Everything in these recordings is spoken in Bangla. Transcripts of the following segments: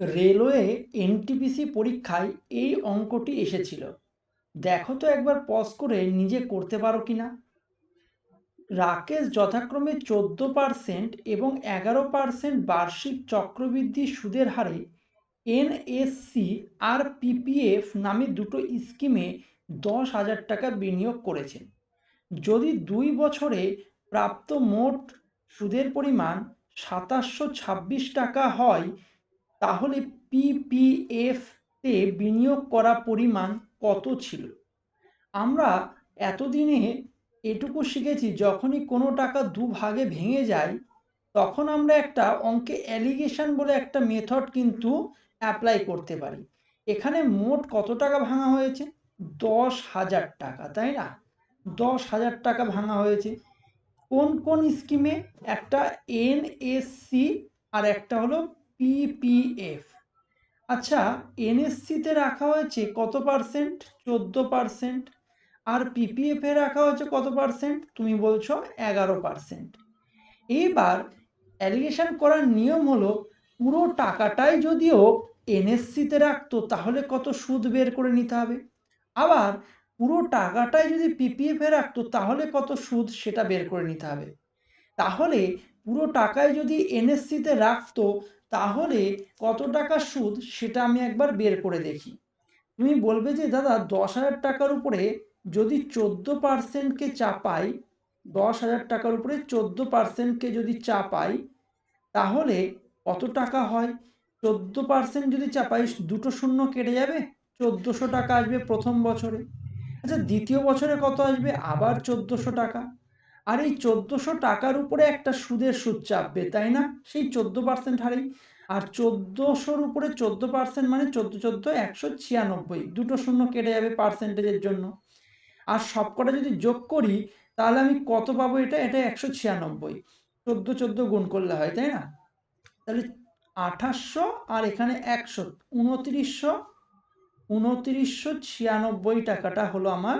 রেলওয়ে এনটিপিসি পরীক্ষায় এই অঙ্কটি এসেছিল। দেখো তো একবার পজ করে নিজে করতে পারো কি না। রাকেশ যথাক্রমে চোদ্দ পার্সেন্ট এবং এগারো পার্সেন্ট বার্ষিক চক্রবৃদ্ধি সুদের হারে এনএসসি আর পিপিএফ নামে দুটো স্কিমে দশ হাজার টাকা বিনিয়োগ করেছেন যদি দুই বছরে প্রাপ্ত মোট সুদের পরিমাণ সাতাশশো ছাব্বিশ টাকা হয় তাহলে পিপিএফ তে বিনিয়োগ করা পরিমাণ কত ছিল? আমরা এতদিনে এটুকু শিখেছি, যখনই কোনো টাকা দু ভাগে ভেঙে যায়, তখন আমরা একটা অঙ্কে অ্যালিগেশন বলে একটা মেথড কিন্তু অ্যাপ্লাই করতে পারি। এখানে মোট কত টাকা ভাঙা হয়েছে? দশ হাজার টাকা, তাই না? দশ হাজার টাকা ভাঙা হয়েছে। কোন কোন স্কিমে একটা এনএসসি আর একটা হলো পিপিএফ আচ্ছা এনএসসিতে রাখা হয়েছে কত পার্সেন্ট চোদ্দ পার্সেন্ট আর পিপিএফে রাখা হয়েছে কত পার্সেন্ট তুমি বলছো এগারো পার্সেন্ট এইবার অ্যালিগেশন করার নিয়ম হলো, পুরো টাকাটাই যদিও এনএসসিতে রাখতো, তাহলে কত সুদ বের করে নিতে হবে? আবার পুরো টাকাটাই যদি পিপিএফে রাখতো, তাহলে কত সুদ সেটা বের করে নিতে হবে? তাহলে পুরো টাকায় যদি এনএসসিতে রাখতো তাহলে কত টাকা সুদ সেটা আমি একবার বের করে দেখি। তুমি বলবে যে, দাদা, দশ হাজার টাকার উপরে যদি চোদ্দ পার্সেন্টকে চাপাই, দশ হাজার টাকার উপরে চোদ্দ পার্সেন্টকে যদি চাপাই, তাহলে কত টাকা হয়? চোদ্দ পার্সেন্ট যদি চাপাই, দুটো শূন্য কেটে যাবে? চোদ্দোশো টাকা আসবে প্রথম বছরে। আচ্ছা দ্বিতীয় বছরে কত আসবে? আবার চোদ্দোশো টাকা। আর এই চোদ্দোশো টাকার উপরে একটা সুদের সুদ চাপবে, তাই না? সেই চোদ্দ পার্সেন্ট হারেই। আর চোদ্দোশোর উপরে চোদ্দ পার্সেন্ট মানে চোদ্দ চোদ্দ একশো ছিয়ানব্বই, দুটো শূন্য কেটে যাবে পার্সেন্টেজের জন্য। আর সবকটা যদি যোগ করি, তাহলে আমি কত পাবো এটা? এটা একশো ছিয়ানব্বই। চোদ্দ চোদ্দ গুণ করলে হয়, তাই না? তাহলে আঠাশশো আর এখানে একশো, উনত্রিশশো উনত্রিশশো ছিয়ানব্বই টাকাটা হলো আমার।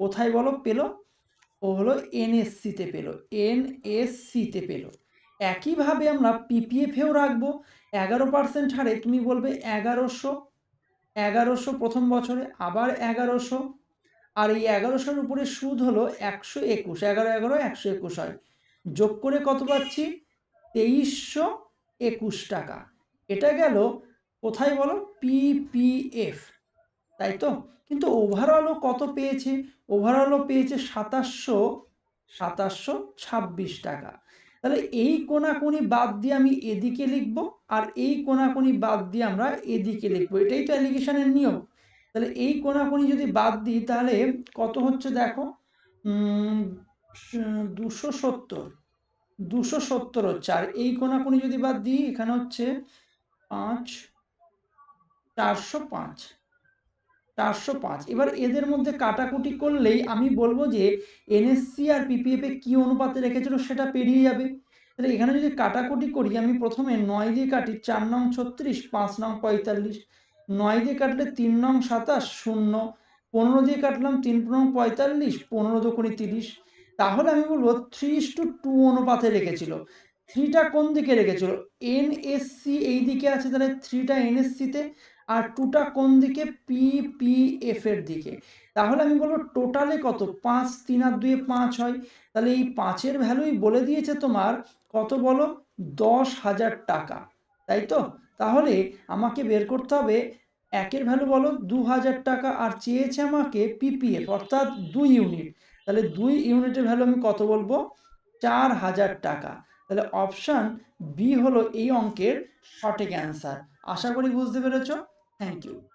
কোথায় বলো? পেল? ও হলো এনএসসিতে পেল এনএসসিতে পেল। একইভাবে আমরা পিপিএফেও রাখব, এগারো পার্সেন্ট হারে তুমি বলবে এগারোশো এগারোশো প্রথম বছরে, আবার এগারোশো, আর এই এগারোশোর উপরে সুদ হলো একশো একুশ, এগারো এগারো, একশো একুশ হয়। যোগ করে কত পাচ্ছি? তেইশশো একুশ টাকা। এটা গেল, কোথায় বলো? পিপিএফ তাই তো? কিন্তু ওভারঅলও কত পেয়েছে? ওভারঅলও পেয়েছে সাতাশশো সাতাশশো ছাব্বিশ টাকা। তাহলে এই কোনাকুনি বাদ দিয়ে আমি এদিকে লিখব আর এই কোনাকুনি বাদ দিয়ে আমরা এদিকে লিখব। এটাই তো অ্যালিগেশনের নিয়ম। তাহলে এই কোনাকুনি যদি বাদ দিই, তাহলে কত হচ্ছে দেখো? দুশো সত্তর দুশো সত্তর হচ্ছে। আর এই কোনাকুনি যদি বাদ দিই, এখানে হচ্ছে পাঁচ, চারশো পাঁচ। চারশো পাঁচ। এবার এদের মধ্যে কাটাকুটি করলেই আমি বলব যে এনএসসি আর পিপিএফে কী অনুপাতে রেখেছিল সেটা পেরিয়ে যাবে। তাহলে এখানে যদি কাটাকুটি করি, আমি প্রথমে নয় দিয়ে কাটি, চার নং ছত্রিশ, পাঁচ নং পঁয়তাল্লিশ। নয় দিয়ে কাটলে তিন নং সাতাশ, শূন্য। পনেরো দিয়ে কাটলাম তিন নং পঁয়তাল্লিশ, পনেরো দোকানি তিরিশ। তাহলে আমি বলব থ্রি ইস টু টু অনুপাতে রেখেছিল। থ্রিটা কোন দিকে রেখেছিল? এনএসসি এই দিকে আছে, তাহলে থ্রিটা এনএসসিতে আর টুটা কোন দিকে? পিপিএফ এর দিকে। তাহলে আমি বলব টোটালে কত? পাঁচ, তিন আর দুয়ে পাঁচ হয়। তাহলে এই পাঁচের ভ্যালুই বলে দিয়েছে তোমার কত বলো? দশ হাজার টাকা। তাই তো? তাহলে আমাকে বের করতে হবে একের ভ্যালু বলো? দু হাজার টাকা আর চেয়েছে আমাকে পিপিএফ অর্থাৎ দুই ইউনিট। তাহলে দুই ইউনিটের ভ্যালু আমি কত বলব? চার হাজার টাকা। তাহলে অপশান বি হলো এই অঙ্কের সঠিক অ্যান্সার। আশা করি বুঝতে পেরেছ? Thank you.